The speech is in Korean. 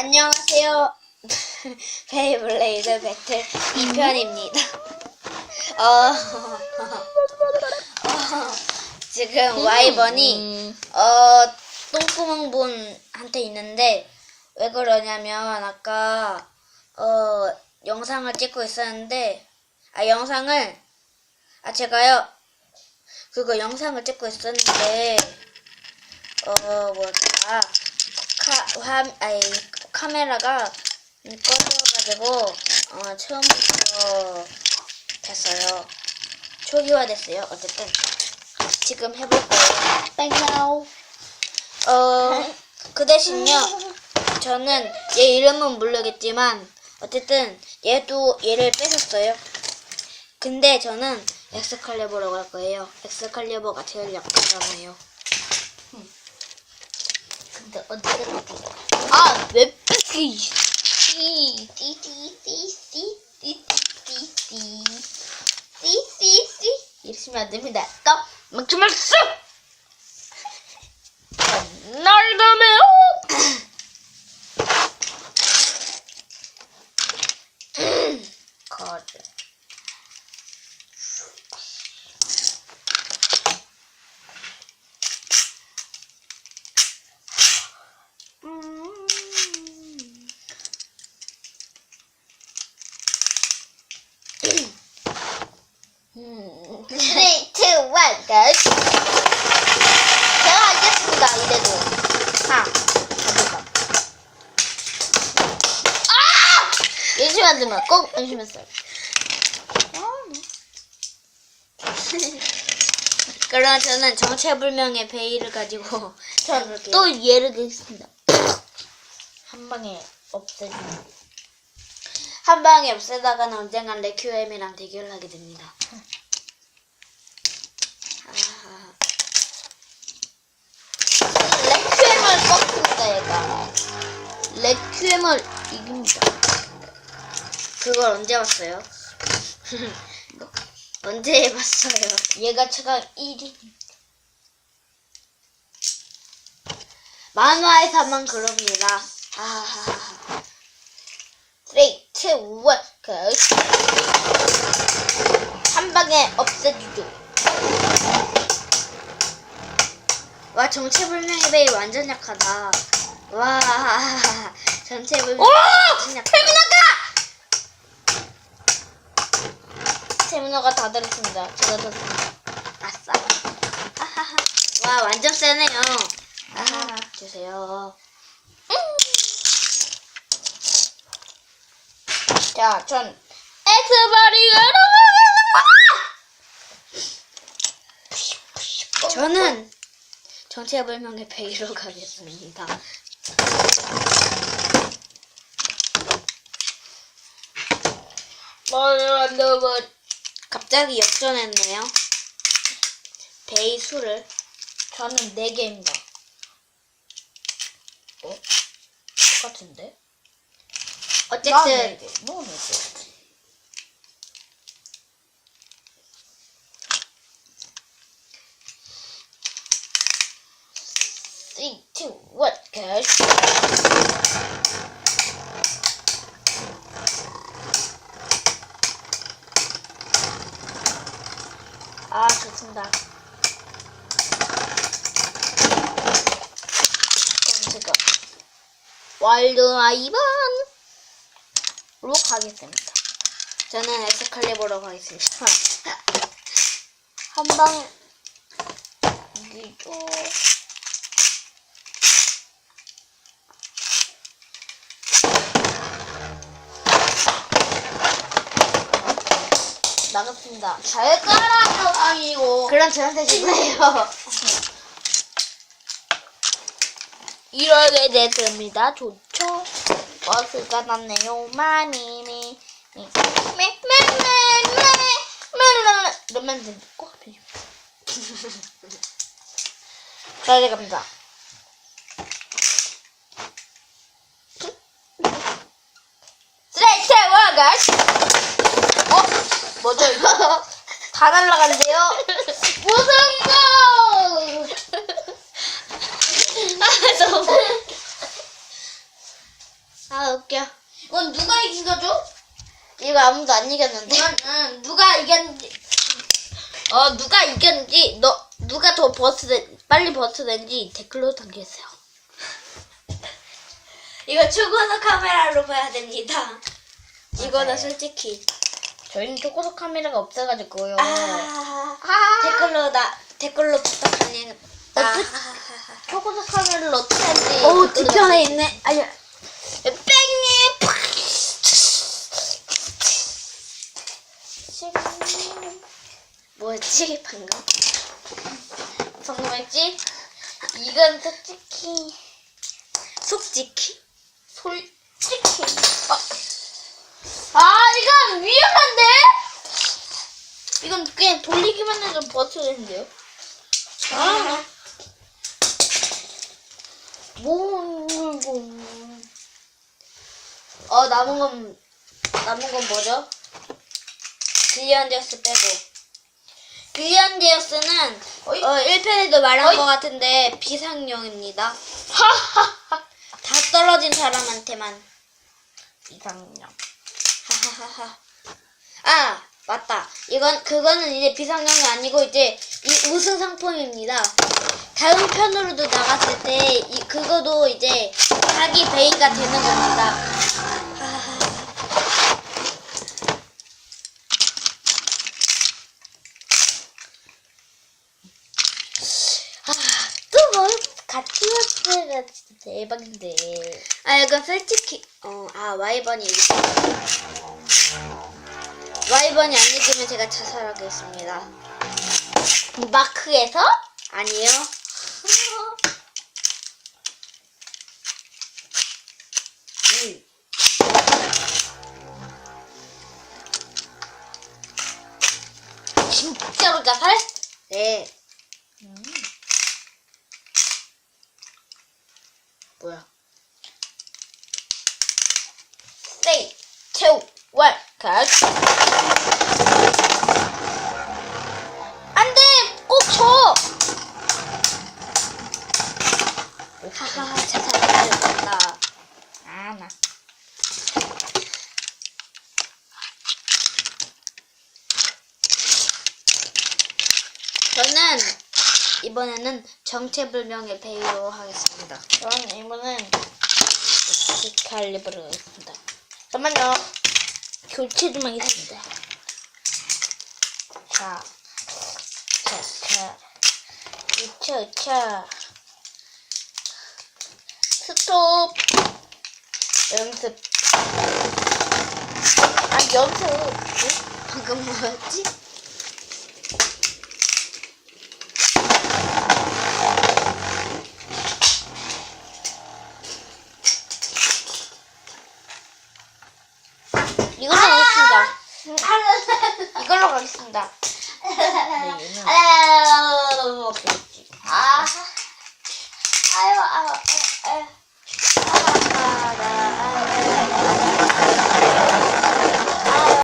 안녕하세요. 베이블레이드 배틀 2편입니다. 어, 어, 지금 와이번이 어, 똥구멍 본한테 있는데 왜 그러냐면 아까 어, 영상을 찍고 있었는데 아 영상을 아 제가요 그거 영상을 찍고 있었는데 어 뭐야 카, 화, 아니, 카메라가 꺼져가지고 어, 처음부터 됐어요. 초기화 됐어요. 어쨌든 지금 해볼 거예요. 땡나우. 어, 그 대신요. 저는 얘 이름은 모르겠지만 어쨌든 얘도 얘를 뺏었어요. 근데 저는 엑스칼리버로 갈 거예요. 엑스칼리버가 제일 약하잖아요. 근데 어디가 어디가? 아, 왜 뺏기? 띠, 띠, 띠, 띠, 띠, 띠, 띠, 띠, 띠. 띠, 띠, 띠. 이러시면 안 됩니다. 또, 막지 말수! 날다메요! 거즈. 음. 3, 2, 1, go! 제가 알겠습니다, 이래도. 하, 가볼까. 아! 열심히 안 되면 꼭 열심히 했어요. 그럼 저는 정체불명의 베일을 가지고 전또 예를 들겠습니다. 한 방에 없애주는. 한 방에 없애다가는 언젠간 레큐엠이랑 대결을 하게 됩니다. 아하하. 레퀴엠을 꺾습니다, 얘가. 레퀴엠을 이깁니다. 그걸 언제 봤어요? 언제 해봤어요? 얘가 최강 1위. 만화에서만 그럽니다. 아하하. 3, 2, 1, go! 한 방에 없애주죠. 와 정체불명의 베일 완전 약하다. 와 정체불명 오! 완전 약하다. 세미나가! 세미나가 다 들었습니다. 제가 들었습니다. 아싸. 아하하. 와 완전 세네요. 아하 주세요. 자, 전 엑스바리가 넘어가는 저는 정체불명의 베일로 가겠습니다. 너무 갑자기 역전했네요. 베이 수를 저는 4개입니다. 어? 똑같은데? 어쨌든 너4 two, one, go. 아, 좋습니다. 그럼 제가 와일드 아이반으로 가겠습니다. 저는 엑스칼리버로 가겠습니다. 한방 이기 나갔습니다. 잘 가라, 아이고. 그럼 저한테 주세요. 이러게 됐습니다. 좋죠? 버스가 났네요. 많이, 미, 미, 미, 미, 미, 미, 미, 이러면 앞에 자, 이제 갑니다. 쓰레기 와가 어? 뭐죠, 이거? 다 날라간대요? 무슨 거! 아, 너무. 아 웃겨. 이건 누가 이긴 거죠? 이거 아무도 안 이겼는데. 이건 응, 누가 이겼는지 어 누가 이겼는지 너 누가 더 버스 빨리 버스 낸지 댓글로 남겨주세요. 이거 초고속 카메라로 봐야 됩니다. 이거는 맞아요. 솔직히. 저희는 초고속 카메라가 없어가지고요. 아, 아, 댓글로 나 댓글로 부탁하니. 어떡- 초고속 카메라를 어떻게 하는지. 오 댓글로 뒤편에 있네. 아야. 남겨주세요. 뺑이 뭐였지 방금? 성공했지? 이건 솔직히 속지키? 솔직히 아, 아 이건 위험한데? 이건 그냥 돌리기만 해도 버텨야 되는데요? 아. 뭐고 어 남은 건 남은 건 뭐죠? 빌리언 제스 빼고. 빌리언 제어스는 어 1편에도 말한 어이. 것 같은데 비상용입니다. 하하하 다 떨어진 사람한테만. 이상형 아 맞다. 이건 그거는 이제 비상용이 아니고 이제 이 우승 상품입니다. 다음 편으로도 나갔을 때 이 그거도 이제 자기 베이가 되는 겁니다. 하하하. 또뭘 같이 왔으면 진짜 대박인데 아 이건 솔직히 어 아 와이번이 이기 와이번이 안 이기면 제가 자살하겠습니다. 마크에서 아니요. 음. 진짜로 자살? 네. 3, 2, 1, 컷. 안 돼! 꼭 쳐! 하하하, 차차차, 됐다. 아, 나. 저는 이번에는 정체불명의 배우로 하겠습니다. 저는 이번엔 스칼리브로 하겠습니다. 잠깐만요. 교체 좀 하겠습니다. 자, 자, 자, 우차, 우차. 스톱. 연습. 아, 연습. 방금 뭐였지? 이걸로 가겠습니다. 이걸로 가겠습니다. 네. 아, 아유, 아유, 아유.